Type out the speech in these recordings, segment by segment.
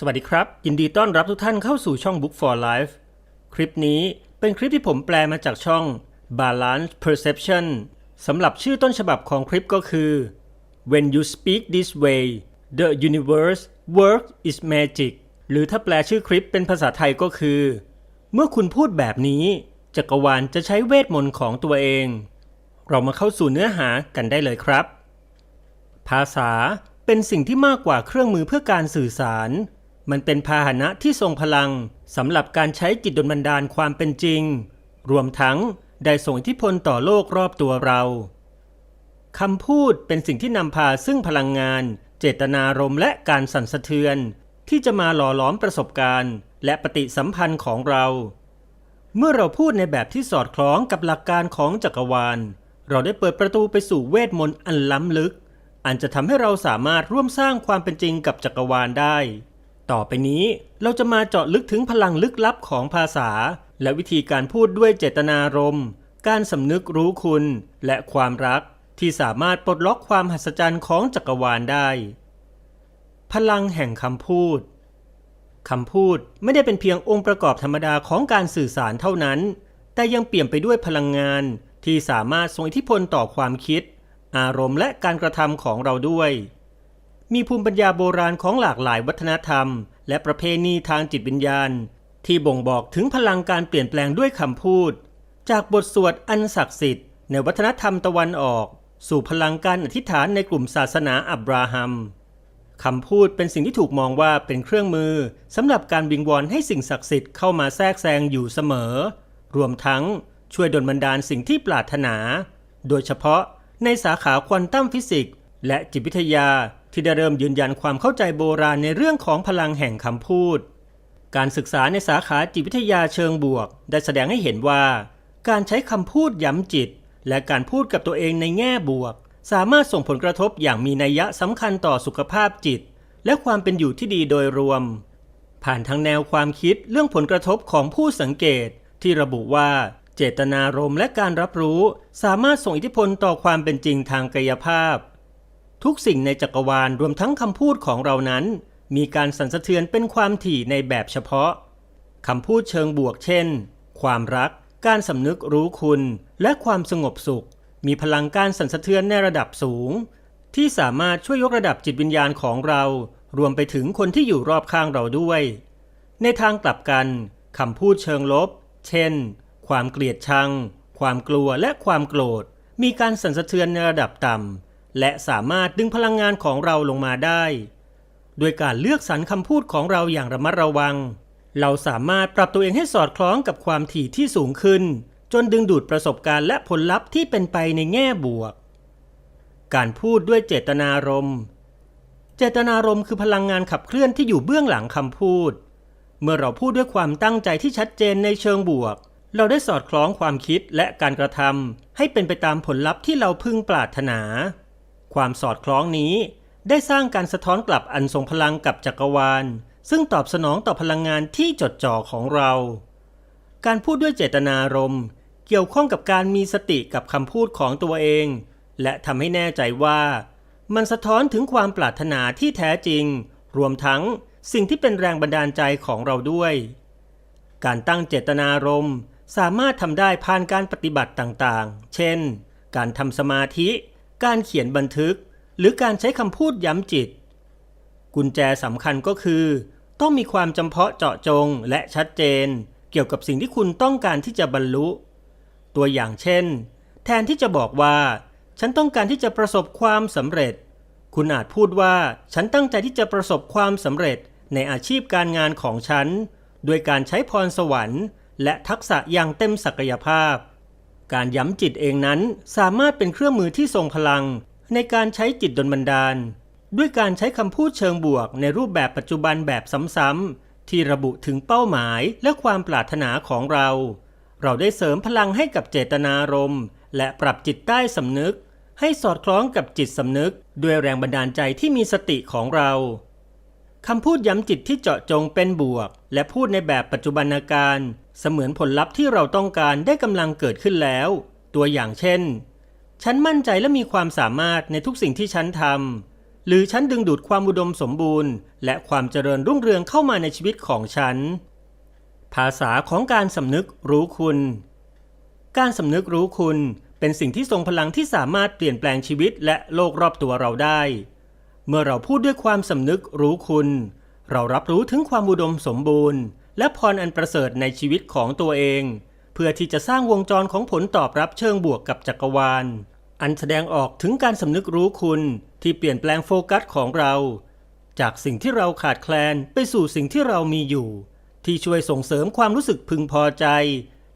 สวัสดีครับ ยินดีต้อนรับทุกท่านเข้าสู่ช่อง Book for Life คลิปนี้เป็นคลิปที่ผมแปลมาจากช่อง Balance Perception สำหรับชื่อต้นฉบับของคลิปก็คือ When you speak this way the universe work is magic หรือถ้าแปลชื่อคลิปเป็นภาษาไทยก็คือ เมื่อคุณพูดแบบนี้ จักรวาลจะใช้เวทมนต์ของตัวเอง เรามาเข้าสู่เนื้อหากันได้เลยครับ ภาษาเป็นสิ่งที่มากกว่าเครื่องมือเพื่อการสื่อสาร มันเป็นพาหนะที่ทรงพลังสำหรับการใช้จิตดลบันดาลความเป็นจริง รวมทั้งได้ส่งอิทธิพลต่อโลกรอบตัวเราคำพูดเป็นสิ่งที่นำพาซึ่งพลังงาน เจตนารมณ์และการสั่นสะเทือน ที่จะมาหล่อหลอมประสบการณ์ และปฏิสัมพันธ์ของเรา เมื่อเราพูดในแบบที่สอดคล้องกับหลักการของจักรวาล เราได้เปิดประตูไปสู่เวทมนต์อันล้ำลึก อันจะทำให้เราสามารถร่วมสร้างความเป็นจริงกับจักรวาลได้ ต่อไปนี้เราจะมาเจาะลึกถึงพลังลึกลับของภาษา และวิธีการพูดด้วยเจตนารมณ์ การสำนึกรู้คุณ และความรักที่สามารถปลดล็อกความหัศจรรย์ของจักรวาลได้ พลังแห่งคำพูดคำพูดไม่ได้เป็นเพียงองค์ประกอบธรรมดาของการสื่อสารเท่านั้น แต่ยังเปี่ยมไปด้วยพลังงานที่สามารถส่งอิทธิพลต่อความคิด อารมณ์และการกระทำของเราด้วย มีภูมิปัญญาโบราณของหลากหลายวัฒนธรรม และประเพณีทางจิตวิญญาณ ที่บ่งบอกถึงพลังการเปลี่ยนแปลงด้วยคำพูด จากบทสวดอันศักดิ์สิทธิ์ในวัฒนธรรมตะวันออก สู่พลังการอธิษฐานในกลุ่มศาสนาอับราฮัมคำพูดเป็นสิ่งที่ถูกมองว่าเป็นเครื่องมือสำหรับการวิงวอนให้สิ่งศักดิ์สิทธิ์เข้ามาแทรกแซงอยู่เสมอ รวมทั้งช่วยดลบันดาลสิ่งที่ปรารถนา โดยเฉพาะในสาขาควอนตัมฟิสิกส์และจิตวิทยา ที่ได้เริ่มยืนยันความเข้าใจโบราณในเรื่องของพลังแห่งคำพูด การศึกษาในสาขาจิตวิทยาเชิงบวก ได้แสดงให้เห็นว่า การใช้คำพูดย้ำจิต และการพูดกับตัวเองในแง่บวก สามารถส่งผลกระทบอย่างมีนัยยะสำคัญต่อสุขภาพจิต และความเป็นอยู่ที่ดีโดยรวม ผ่านทางแนวความคิดเรื่องผลกระทบของผู้สังเกต ที่ระบุว่าเจตนารมณ์และการรับรู้ สามารถส่งอิทธิพลต่อความเป็นจริงทางกายภาพ ทุกสิ่งในจักรวาลรวมทั้งคำพูดของเรานั้น มีการสั่นสะเทือนเป็นความถี่ในแบบเฉพาะคำพูดเชิงบวกเช่น ความรัก การสำนึกรู้คุณ และความสงบสุข มีพลังการสั่นสะเทือนในระดับสูง ที่สามารถช่วยยกระดับจิตวิญญาณของเรา รวมไปถึงคนที่อยู่รอบข้างเราด้วย ในทางกลับกันคำพูดเชิงลบ เช่น ความเกลียดชัง ความกลัวและความโกรธ มีการสั่นสะเทือนในระดับต่ำ และสามารถดึงพลังงานของเราลงมาได้ด้วยการเลือกสรรคำพูดของเราอย่างระมัดระวัง เราสามารถปรับตัวเองให้สอดคล้องกับความถี่ที่สูงขึ้น จนดึงดูดประสบการณ์และผลลัพธ์ที่เป็นไปในแง่บวก การพูดด้วยเจตนารมณ์ เจตนารมณ์คือพลังงานขับเคลื่อนที่อยู่เบื้องหลังคำพูด เมื่อเราพูดด้วยความตั้งใจที่ชัดเจนในเชิงบวก เราได้สอดคล้องความคิดและการกระทำให้เป็นไปตามผลลัพธ์ที่เราพึงปรารถนา ความสอดคล้องนี้ได้สร้างการสะท้อนกลับอันทรงพลังกับจักรวาล ซึ่งตอบสนองต่อพลังงานที่จดจ่อของเรา การพูดด้วยเจตนารมณ์ เกี่ยวข้องกับการมีสติกับคำพูดของตัวเอง และทำให้แน่ใจว่า มันสะท้อนถึงความปรารถนาที่แท้จริง รวมทั้งสิ่งที่เป็นแรงบันดาลใจของเราด้วย การตั้งเจตนารมณ์สามารถทำได้ผ่านการปฏิบัติต่างๆ เช่น การทำสมาธิ การเขียนบันทึก หรือการใช้คำพูดย้ำจิต กุญแจสำคัญก็คือ ต้องมีความจำเพาะเจาะจงและชัดเจน เกี่ยวกับสิ่งที่คุณต้องการที่จะบรรลุ ตัวอย่างเช่น แทนที่จะบอกว่า ฉันต้องการที่จะประสบความสำเร็จ คุณอาจพูดว่า ฉันตั้งใจที่จะประสบความสำเร็จในอาชีพการงานของฉัน โดยการใช้พรสวรรค์ และทักษะอย่างเต็มศักยภาพ การย้ำจิตเองนั้นสามารถเป็นเครื่องมือที่ทรงพลัง ในการใช้จิตดลบันดาล ด้วยการใช้คำพูดเชิงบวกในรูปแบบปัจจุบันแบบซ้ำๆที่ระบุถึงเป้าหมายและความปรารถนาของเรา เราได้เสริมพลังให้กับเจตนารมณ์ และปรับจิตใต้สำนึก ให้สอดคล้องกับจิตสำนึก ด้วยแรงบันดาลใจที่มีสติของเราคำพูดย้ำจิตที่เจาะจงเป็นบวก และพูดในแบบปัจจุบันการ เสมือนผลลัพธ์ที่เราต้องการได้กำลังเกิดขึ้นแล้ว ตัวอย่างเช่น ฉันมั่นใจและมีความสามารถในทุกสิ่งที่ฉันทำ หรือฉันดึงดูดความอุดมสมบูรณ์ และความเจริญรุ่งเรืองเข้ามาในชีวิตของฉัน ภาษาของการสำนึกรู้คุณ การสำนึกรู้คุณเป็นสิ่งที่ทรงพลังที่สามารถเปลี่ยนแปลงชีวิตและโลกรอบตัวเราได้ เมื่อเราพูดด้วยความสำนึกรู้คุณ เรารับรู้ถึงความอุดมสมบูรณ์ และพรอันประเสริฐในชีวิตของตัวเอง เพื่อที่จะสร้างวงจรของผลตอบรับเชิงบวกกับจักรวาล อันแสดงออกถึงการสำนึกรู้คุณที่เปลี่ยนแปลงโฟกัสของเรา จากสิ่งที่เราขาดแคลนไปสู่สิ่งที่เรามีอยู่ ที่ช่วยส่งเสริมความรู้สึกพึงพอใจ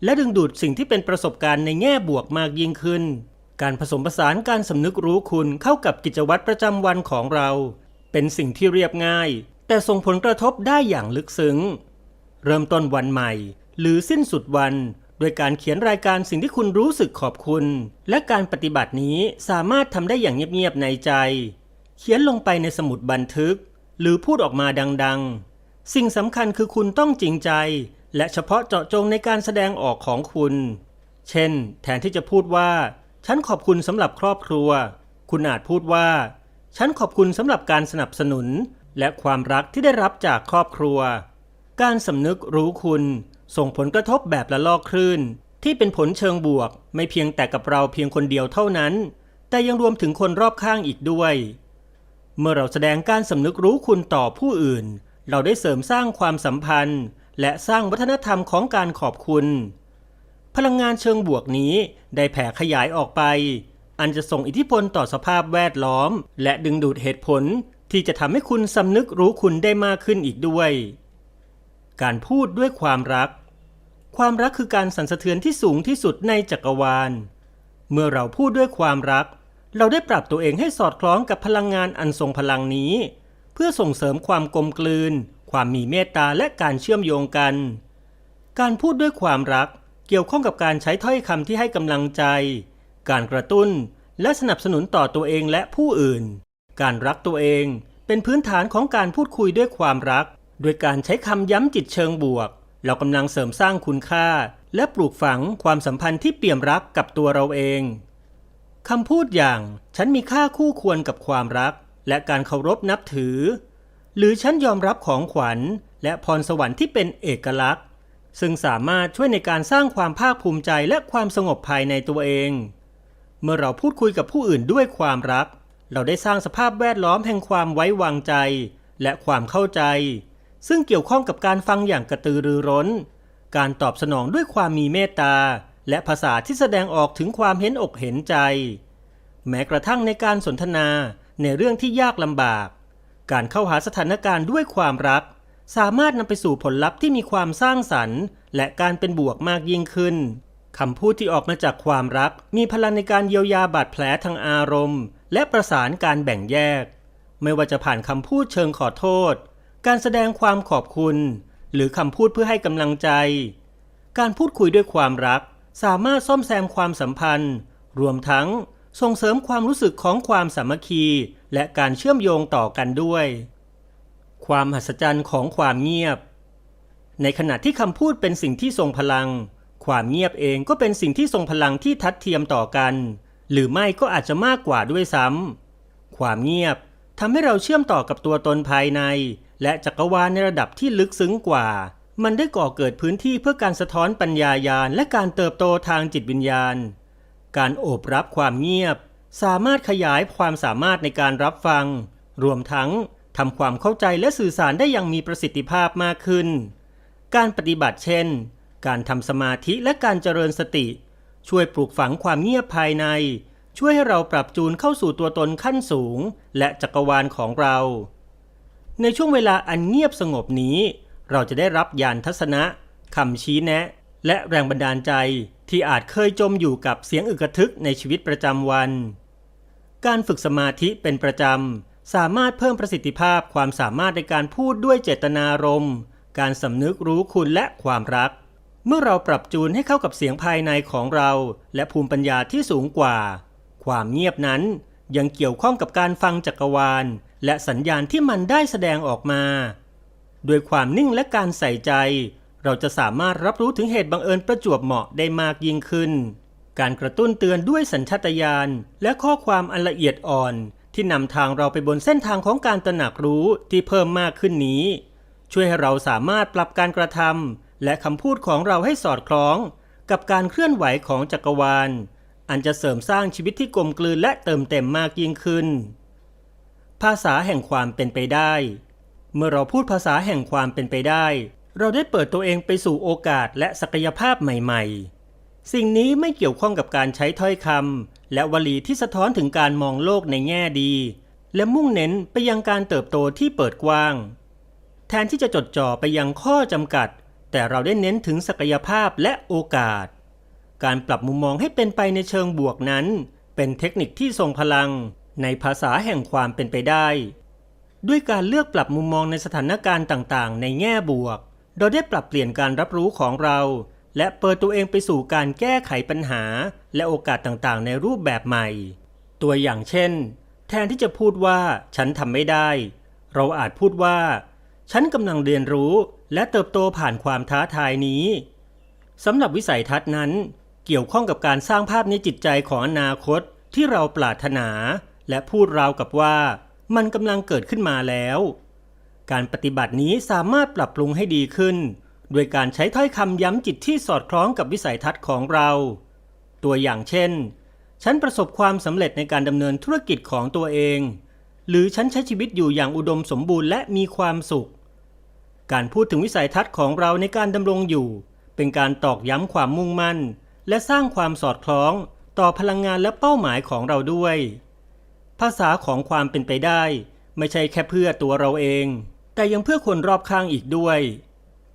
และดึงดูดสิ่งที่เป็นประสบการณ์ในแง่บวกมากยิ่งขึ้น การผสมผสานการสำนึกรู้คุณเข้ากับกิจวัตรประจำวันของเรา เป็นสิ่งที่เรียบง่าย แต่ส่งผลกระทบได้อย่างลึกซึ้ง เริ่มต้นวันใหม่ หรือสิ้นสุดวันด้วยการเขียนรายการสิ่งที่คุณรู้สึกขอบคุณ และการปฏิบัตินี้สามารถทำได้อย่างเงียบๆในใจ เขียนลงไปในสมุดบันทึก หรือพูดออกมาดังๆ สิ่งสำคัญคือคุณต้องจริงใจ และเฉพาะเจาะจงในการแสดงออกของคุณ เช่น แทนที่จะพูดว่า ฉันขอบคุณสำหรับครอบครัว คุณอาจพูดว่า ฉันขอบคุณสำหรับการสนับสนุน และความรักที่ได้รับจากครอบครัว การสำนึกรู้คุณ ส่งผลกระทบแบบละลอกคลื่น ที่เป็นผลเชิงบวก ไม่เพียงแต่กับเราเพียงคนเดียวเท่านั้น แต่ยังรวมถึงคนรอบข้างอีกด้วย เมื่อเราแสดงการสำนึกรู้คุณต่อผู้อื่น เราได้เสริมสร้างความสัมพันธ์ และสร้างวัฒนธรรมของการขอบคุณ พลังงานเชิงบวกนี้ได้แผ่ขยายออกไป อันจะส่งอิทธิพลต่อสภาพแวดล้อม และดึงดูดเหตุผลที่จะทำให้คุณสำนึกรู้คุณได้มากขึ้นอีกด้วย การพูดด้วยความรัก ความรักคือการสั่นสะเทือนที่สูงที่สุดในจักรวาล เมื่อเราพูดด้วยความรัก เราได้ปรับตัวเองให้สอดคล้องกับพลังงานอันทรงพลังนี้ เพื่อส่งเสริมความกลมกลืน ความมีเมตตาและการเชื่อมโยงกัน การพูดด้วยความรักเกี่ยวข้องกับการใช้ถ้อยคำที่ให้กำลังใจ การกระตุ้นและสนับสนุนต่อตัวเองและผู้อื่น การรักตัวเองเป็นพื้นฐานของการพูดคุยด้วยความรัก โดยการใช้คำย้ำจิตเชิงบวก เรากำลังเสริมสร้างคุณค่า และปลูกฝังความสัมพันธ์ที่เปี่ยมรักกับตัวเราเองคำพูดอย่าง ฉันมีค่าคู่ควรกับความรัก และการเคารพนับถือ หรือฉันยอมรับของขวัญ และพรสวรรค์ที่เป็นเอกลักษณ์ ซึ่งสามารถช่วยในการสร้างความภาคภูมิใจและความสงบภายในตัวเอง เมื่อเราพูดคุยกับผู้อื่นด้วยความรัก เราได้สร้างสภาพแวดล้อมแห่งความไว้วางใจ และความเข้าใจ ซึ่งเกี่ยวข้องกับการฟังอย่างกระตือรือร้น การตอบสนองด้วยความมีเมตตา และภาษาที่แสดงออกถึงความเห็นอกเห็นใจ แม้กระทั่งในการสนทนาในเรื่องที่ยากลำบาก การเข้าหาสถานการณ์ด้วยความรัก สามารถนำไปสู่ผลลัพธ์ที่มีความสร้างสรรค์ และการเป็นบวกมากยิ่งขึ้นคำพูดที่ออกมาจากความรัก มีพลังในการเยียวยาบาดแผลทางอารมณ์ และประสานการแบ่งแยก ไม่ว่าจะผ่านคำพูดเชิงขอโทษ การแสดงความขอบคุณ หรือคำพูดเพื่อให้กำลังใจ การพูดคุยด้วยความรัก สามารถซ่อมแซมความสัมพันธ์ รวมทั้งส่งเสริมความรู้สึกของความสามัคคี และการเชื่อมโยงต่อกันด้วย ความหัศจรรย์ของความเงียบ ในขณะที่คำพูดเป็นสิ่งที่ทรงพลัง ความเงียบเองก็เป็นสิ่งที่ทรงพลังที่ทัดเทียมต่อกัน หรือไม่ก็อาจจะมากกว่าด้วยซ้ำความเงียบทำให้เราเชื่อมต่อกับตัวตนภายใน และจักรวาลในระดับที่ลึกซึ้งกว่า มันได้ก่อเกิดพื้นที่เพื่อการสะท้อนปัญญายาณและการเติบโตทางจิตวิญญาณ การโอบรับความเงียบ สามารถขยายความสามารถในการรับฟัง รวมทั้งทำความเข้าใจและสื่อสารได้อย่างมีประสิทธิภาพมากขึ้น การปฏิบัติเช่น การทำสมาธิและการเจริญสติ ช่วยปลูกฝังความเงียบภายใน ช่วยให้เราปรับจูนเข้าสู่ตัวตนขั้นสูง และจักรวาลของเรา ในช่วงเวลาอันเงียบสงบนี้ เราจะได้รับยานทัศนะคำชี้แนะ และแรงบันดาลใจที่อาจเคยจมอยู่กับเสียงอึกทึกในชีวิตประจำวัน การฝึกสมาธิเป็นประจำ สามารถเพิ่มประสิทธิภาพความสามารถในการพูดด้วยเจตนารมณ์การสำนึกรู้คุณและความรัก เมื่อเราปรับจูนให้เข้ากับเสียงภายในของเรา และภูมิปัญญาที่สูงกว่า ความเงียบนั้นยังเกี่ยวข้องกับการฟังจักรวาล และสัญญาณที่มันได้แสดงออกมาด้วยความนิ่งและการใส่ใจ เราจะสามารถรับรู้ถึงเหตุบังเอิญประจวบเหมาะได้มากยิ่งขึ้น การกระตุ้นเตือนด้วยสัญชาตญาณและข้อความอันละเอียดอ่อน ที่นำทางเราไปบนเส้นทางของการตระหนักรู้ที่เพิ่มมากขึ้นนี้ ช่วยให้เราสามารถปรับการกระทำและคำพูดของเราให้สอดคล้อง กับการเคลื่อนไหวของจักรวาล อันจะเสริมสร้างชีวิตที่กลมกลืนและเติมเต็มมากยิ่งขึ้น ภาษาแห่งความเป็นไปได้ เมื่อเราพูดภาษาแห่งความเป็นไปได้ เราได้เปิดตัวเองไปสู่โอกาสและศักยภาพใหม่ๆ สิ่งนี้ไม่เกี่ยวข้องกับการใช้ถ้อยคำและวลีที่สะท้อนถึงการมองโลกในแง่ดี และมุ่งเน้นไปยังการเติบโตที่เปิดกว้าง แทนที่จะจดจ่อไปยังข้อจำกัด แต่เราได้เน้นถึงศักยภาพและโอกาส การปรับมุมมองให้เป็นไปในเชิงบวกนั้น เป็นเทคนิคที่ทรงพลัง ในภาษาแห่งความเป็นไปได้ ด้วยการเลือกปรับมุมมองในสถานการณ์ต่างๆ ในแง่บวก เราได้ปรับเปลี่ยนการรับรู้ของเรา และเปิดตัวเองไปสู่การแก้ไขปัญหา และโอกาสต่างๆ ในรูปแบบใหม่ ตัวอย่างเช่น แทนที่จะพูดว่า ฉันทำไม่ได้ เราอาจพูดว่า ฉันกำลังเรียนรู้และเติบโตผ่านความท้าทายนี้สำหรับวิสัยทัศน์นั้น เกี่ยวข้องกับการสร้างภาพในจิตใจของอนาคตที่เราปรารถนา และพูดราวกับว่า มันกำลังเกิดขึ้นมาแล้ว การปฏิบัตินี้สามารถปรับปรุงให้ดีขึ้น โดยการใช้ถ้อยคำย้ำจิตที่สอดคล้องกับวิสัยทัศน์ของเรา ตัวอย่างเช่น ฉันประสบความสำเร็จในการดำเนินธุรกิจของตัวเอง หรือฉันใช้ชีวิตอยู่อย่างอุดมสมบูรณ์และมีความสุข การพูดถึงวิสัยทัศน์ของเราในการดำรงอยู่ เป็นการตอกย้ำความมุ่งมั่น และสร้างความสอดคล้องต่อพลังงานและเป้าหมายของเราด้วย ภาษาของความเป็นไปได้ ไม่ใช่แค่เพื่อตัวเราเอง แต่ยังเพื่อคนรอบข้างอีกด้วย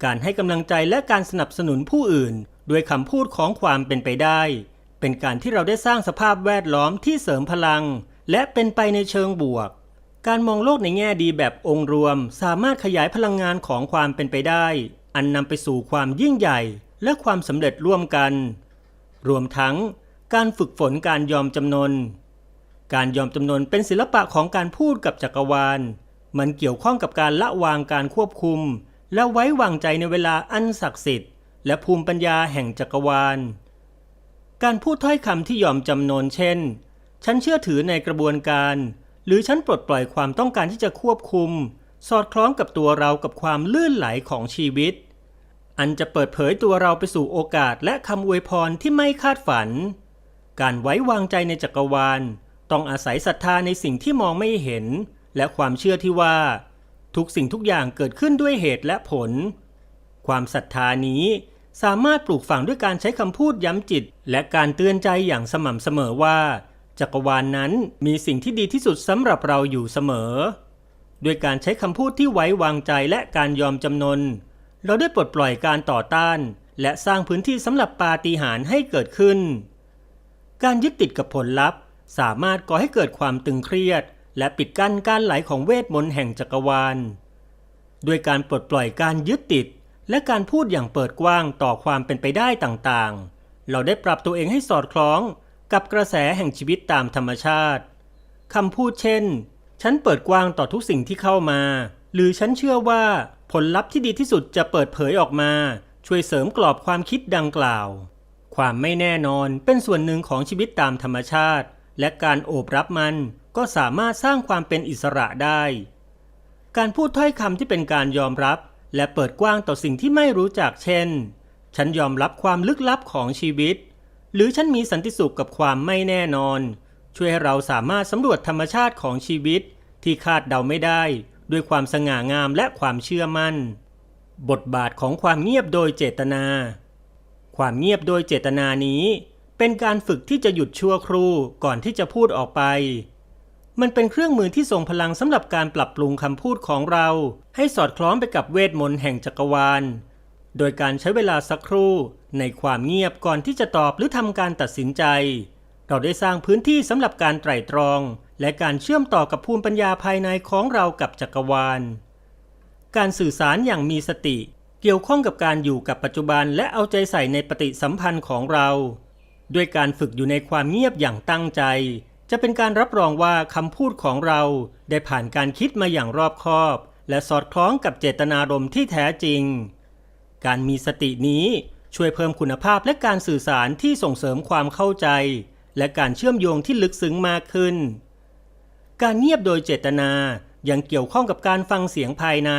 การให้กำลังใจและการสนับสนุนผู้อื่น ด้วยคำพูดของความเป็นไปได้ เป็นการที่เราได้สร้างสภาพแวดล้อมที่เสริมพลัง และเป็นไปในเชิงบวก การมองโลกในแง่ดีแบบองค์รวม สามารถขยายพลังงานของความเป็นไปได้ อันนำไปสู่ความยิ่งใหญ่ และความสำเร็จร่วมกัน รวมทั้ง การฝึกฝนการยอมจำนน การยอมจำนนเป็นศิลปะของการพูดกับจักรวาล มันเกี่ยวข้องกับการละวางการควบคุม และไว้วางใจในเวลาอันศักดิ์สิทธิ์ และภูมิปัญญาแห่งจักรวาล การพูดถ้อยคำที่ยอมจำนนเช่น ฉันเชื่อถือในกระบวนการ หรือฉันปลดปล่อยความต้องการที่จะควบคุม สอดคล้องกับตัวเรากับความลื่นไหลของชีวิต อันจะเปิดเผยตัวเราไปสู่โอกาสและคำอวยพรที่ไม่คาดฝัน การไว้วางใจในจักรวาล ต้องอาศัยศรัทธาในสิ่งที่มองไม่เห็น และความเชื่อที่ว่า ทุกสิ่งทุกอย่างเกิดขึ้นด้วยเหตุและผล ความศรัทธานี้สามารถปลูกฝังด้วยการใช้คำพูดย้ำจิต และการเตือนใจอย่างสม่ำเสมอว่า จักรวาลนนั้นมีสิ่งที่ดีที่สุดสำหรับเราอยู่เสมอ ด้วยการใช้คำพูดที่ไว้วางใจและการยอมจำนน เราได้ปลดปล่อยการต่อต้าน และสร้างพื้นที่สำหรับปาฏิหาริย์ให้เกิดขึ้น การยึดติดกับผลลัพธ์ สามารถก่อให้เกิดความตึงเครียด และปิดกั้นการไหลของเวทมนต์แห่งจักรวาล ด้วยการปลดปล่อยการยึดติด และการพูดอย่างเปิดกว้างต่อความเป็นไปได้ต่างๆ เราได้ปรับตัวเองให้สอดคล้องกับกระแสแห่งชีวิตตามธรรมชาติคำพูดเช่น ฉันเปิดกว้างต่อทุกสิ่งที่เข้ามา หรือฉันเชื่อว่าผลลัพธ์ที่ดีที่สุดจะเปิดเผยออกมา ช่วยเสริมกรอบความคิดดังกล่าว ความไม่แน่นอนเป็นส่วนหนึ่งของชีวิตตามธรรมชาติ และการโอบรับมันก็สามารถสร้างความเป็นอิสระได้ การพูดถ้อยคำที่เป็นการยอมรับ และเปิดกว้างต่อสิ่งที่ไม่รู้จักเช่น ฉันยอมรับความลึกลับของชีวิต หรือฉันมีสันติสุขกับความไม่แน่นอน ช่วยให้เราสามารถสำรวจธรรมชาติของชีวิต ที่คาดเดาไม่ได้ ด้วยความสง่างามและความเชื่อมั่น บทบาทของความเงียบโดยเจตนา ความเงียบโดยเจตนานี้ เป็นการฝึกที่จะหยุดชั่วครู่ก่อนที่จะพูดออกไป มันเป็นเครื่องมือที่ทรงพลังสำหรับการปรับปรุงคำพูดของเรา ให้สอดคล้องไปกับเวทมนต์แห่งจักรวาล โดยการใช้เวลาสักครู่ในความเงียบก่อนที่จะตอบหรือทำการตัดสินใจ เราได้สร้างพื้นที่สำหรับการไตร่ตรอง และการเชื่อมต่อกับภูมิปัญญาภายในของเรากับจักรวาล การสื่อสารอย่างมีสติ เกี่ยวข้องกับการอยู่กับปัจจุบันและเอาใจใส่ในปฏิสัมพันธ์ของเรา ด้วยการฝึกอยู่ในความเงียบอย่างตั้งใจ จะเป็นการรับรองว่าคำพูดของเราได้ผ่านการคิดมาอย่างรอบคอบ และสอดคล้องกับเจตนารมณ์ที่แท้จริง การมีสตินี้ช่วยเพิ่มคุณภาพและการสื่อสารที่ส่งเสริมความเข้าใจ และการเชื่อมโยงที่ลึกซึ้งมากขึ้น การเงียบโดยเจตนายังเกี่ยวข้องกับการฟังเสียงภายใน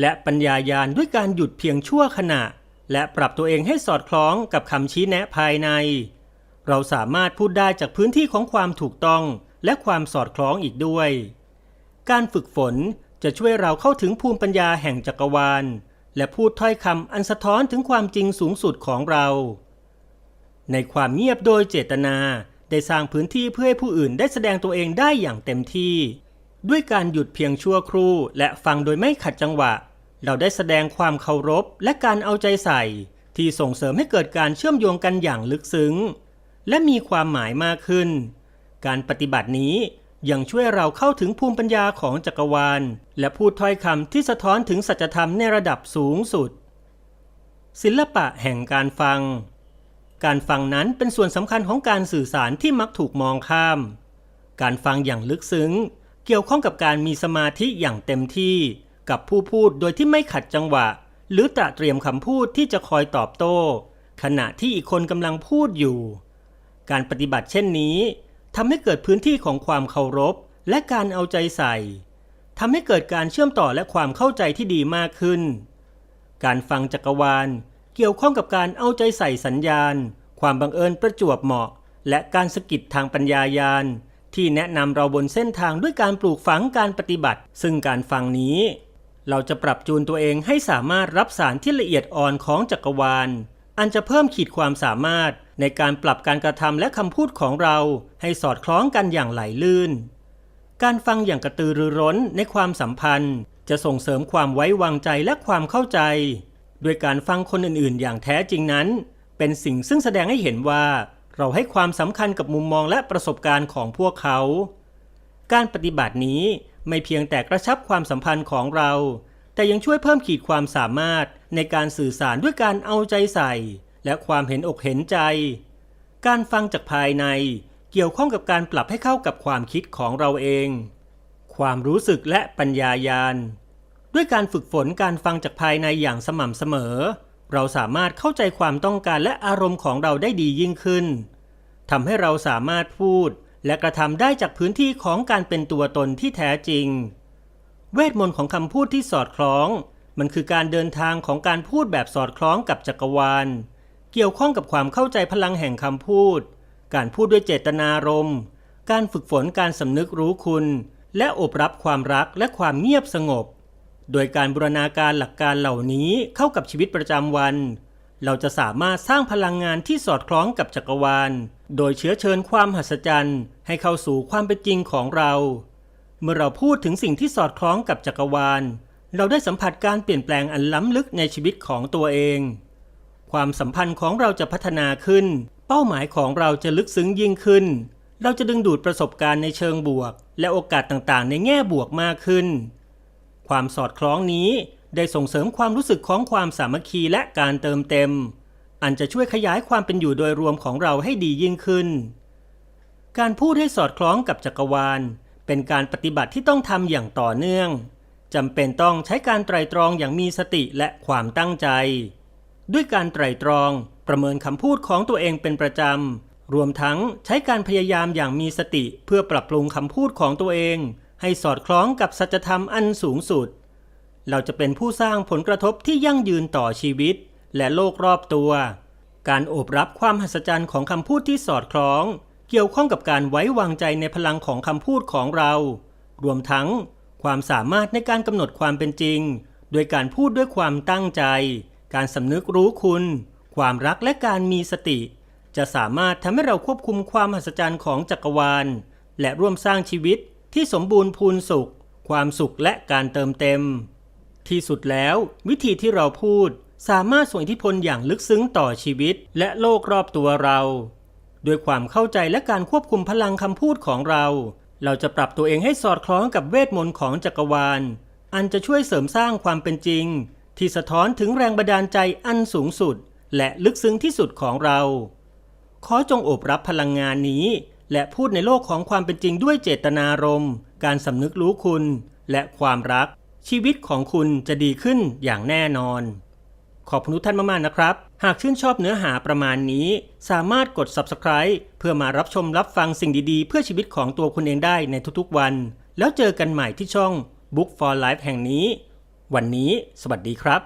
และปัญญายาณด้วยการหยุดเพียงชั่วขณะ และปรับตัวเองให้สอดคล้องกับคำชี้แนะภายใน เราสามารถพูดได้จากพื้นที่ของความถูกต้องและความสอดคล้องอีกด้วย การฝึกฝนจะช่วยเราเข้าถึงภูมิปัญญาแห่งจักรวาล และพูดถ้อยคำอันสะท้อนถึงความจริงสูงสุดของเรา ในความเงียบโดยเจตนาได้สร้างพื้นที่เพื่อให้ผู้อื่นได้แสดงตัวเองได้อย่างเต็มที่ ด้วยการหยุดเพียงชั่วครู่และฟังโดยไม่ขัดจังหวะ เราได้แสดงความเคารพและการเอาใจใส่ ที่ส่งเสริมให้เกิดการเชื่อมโยงกันอย่างลึกซึ้ง และมีความหมายมากขึ้น การปฏิบัตินี้ยังช่วยเราเข้าถึงภูมิปัญญาของจักรวาล และพูดถ้อยคำที่สะท้อนถึงสัจธรรมในระดับสูงสุด ศิลปะแห่งการฟัง การฟังนั้นเป็นส่วนสำคัญของการสื่อสารที่มักถูกมองข้าม การฟังอย่างลึกซึ้ง เกี่ยวข้องกับการมีสมาธิอย่างเต็มที่ กับผู้พูดโดยที่ไม่ขัดจังหวะ หรือตระเตรียมคำพูดที่จะคอยตอบโต้ ขณะที่อีกคนกำลังพูดอยู่ การปฏิบัติเช่นนี้ทำให้เกิดพื้นที่ของความเคารพ และการเอาใจใส่ทำให้เกิดการเชื่อมต่อและความเข้าใจที่ดีมากขึ้น การฟังจักรวาลเกี่ยวข้องกับการเอาใจใส่สัญญาณ ความบังเอิญประจวบเหมาะ และการสกิดทางปัญญายาณที่แนะนำเราบนเส้นทางด้วยการปลูกฝังการปฏิบัติ ซึ่งการฟังนี้ เราจะปรับจูนตัวเองให้สามารถรับสารที่ละเอียดอ่อนของจักรวาล อันจะเพิ่มขีดความสามารถ ในการปรับการกระทำและคำพูดของเราให้สอดคล้องกันอย่างไหลลื่น การฟังอย่างกระตือรือร้นในความสัมพันธ์ จะส่งเสริมความไว้วางใจและความเข้าใจ ด้วยการฟังคนอื่นๆ อย่างแท้จริงนั้น เป็นสิ่งซึ่งแสดงให้เห็นว่า เราให้ความสำคัญกับมุมมองและประสบการณ์ของพวกเขา การปฏิบัตินี้ไม่เพียงแต่กระชับความสัมพันธ์ของเรา แต่ยังช่วยเพิ่มขีดความสามารถในการสื่อสารด้วยการเอาใจใส่ และความเห็นอกเห็นใจ การฟังจากภายในเกี่ยวข้องกับการปรับให้เข้ากับความคิดของเราเอง ความรู้สึกและปัญญายาณ ด้วยการฝึกฝนการฟังจากภายในอย่างสม่ำเสมอ เราสามารถเข้าใจความต้องการและอารมณ์ของเราได้ดียิ่งขึ้นทำให้เราสามารถพูดและกระทำได้จากพื้นที่ของการเป็นตัวตนที่แท้จริง เวทมนต์ของคำพูดที่สอดคล้อง มันคือการเดินทางของการพูดแบบสอดคล้องกับจักรวาล เกี่ยวข้องกับความเข้าใจพลังแห่งคำพูด การพูดด้วยเจตนารมณ์การฝึกฝนการสำนึกรู้คุณ และอบรับความรักและความเงียบสงบ โดยการบูรณาการหลักการเหล่านี้เข้ากับชีวิตประจำวัน เราจะสามารถสร้างพลังงานที่สอดคล้องกับจักรวาล โดยเชื้อเชิญความหัศจรรย์ให้เข้าสู่ความเป็นจริงของเรา เมื่อเราพูดถึงสิ่งที่สอดคล้องกับจักรวาล เราได้สัมผัสการเปลี่ยนแปลงอันล้ำลึกในชีวิตของตัวเอง ความสัมพันธ์ของเราจะพัฒนาขึ้น เป้าหมายของเราจะลึกซึ้งยิ่งขึ้น เราจะดึงดูดประสบการณ์ในเชิงบวก และโอกาสต่างๆ ในแง่บวกมากขึ้น ความสอดคล้องนี้ได้ส่งเสริมความรู้สึกของความสามัคคีและการเติมเต็ม อันจะช่วยขยายความเป็นอยู่โดยรวมของเราให้ดียิ่งขึ้น การพูดให้สอดคล้องกับจักรวาล เป็นการปฏิบัติที่ต้องทำอย่างต่อเนื่องจำเป็นต้องใช้การไตรตรองอย่างมีสติและความตั้งใจ ด้วยการไตรตรองประเมินคำพูดของตัวเองเป็นประจำ รวมทั้งใช้การพยายามอย่างมีสติเพื่อปรับปรุงคำพูดของตัวเอง ให้สอดคล้องกับสัจธรรมอันสูงสุด เราจะเป็นผู้สร้างผลกระทบที่ยั่งยืนต่อชีวิต และโลกรอบตัว การโอบรับความหัศจรรย์ของคำพูดที่สอดคล้อง เกี่ยวข้องกับการไว้วางใจในพลังของคำพูดของเรา รวมทั้ง ความสามารถในการกำหนดความเป็นจริง โดยการพูดด้วยความตั้งใจ การสำนึกรู้คุณ ความรักและการมีสติ จะสามารถทำให้เราควบคุมความมหัศจรรย์ของจักรวาล และร่วมสร้างชีวิตที่สมบูรณ์พูนสุข ความสุขและการเติมเต็ม ที่สุดแล้ว วิธีที่เราพูดสามารถส่งอิทธิพลอย่างลึกซึ้งต่อชีวิตและโลกรอบตัวเราด้วยความเข้าใจและการควบคุมพลังคำพูดของเรา เราจะปรับตัวเองให้สอดคล้องกับเวทมนต์ของจักรวาล อันจะช่วยเสริมสร้างความเป็นจริง ที่สะท้อนถึงแรงบันดาลใจอันสูงสุด และลึกซึ้งที่สุดของเรา ขอจงอบรับพลังงานนี้ และพูดในโลกของความเป็นจริงด้วยเจตนารมณ์ การสำนึกรู้คุณ และความรัก ชีวิตของคุณจะดีขึ้นอย่างแน่นอน ขอบคุณทุกท่านมากๆนะครับ หากชื่นชอบเนื้อหาประมาณนี้ สามารถกด subscribe เพื่อมารับชมรับฟังสิ่งดีๆ เพื่อชีวิตของตัวคุณเองได้ในทุกๆวัน แล้วเจอกันใหม่ที่ช่อง Book for Life แห่งนี้ วันนี้สวัสดีครับ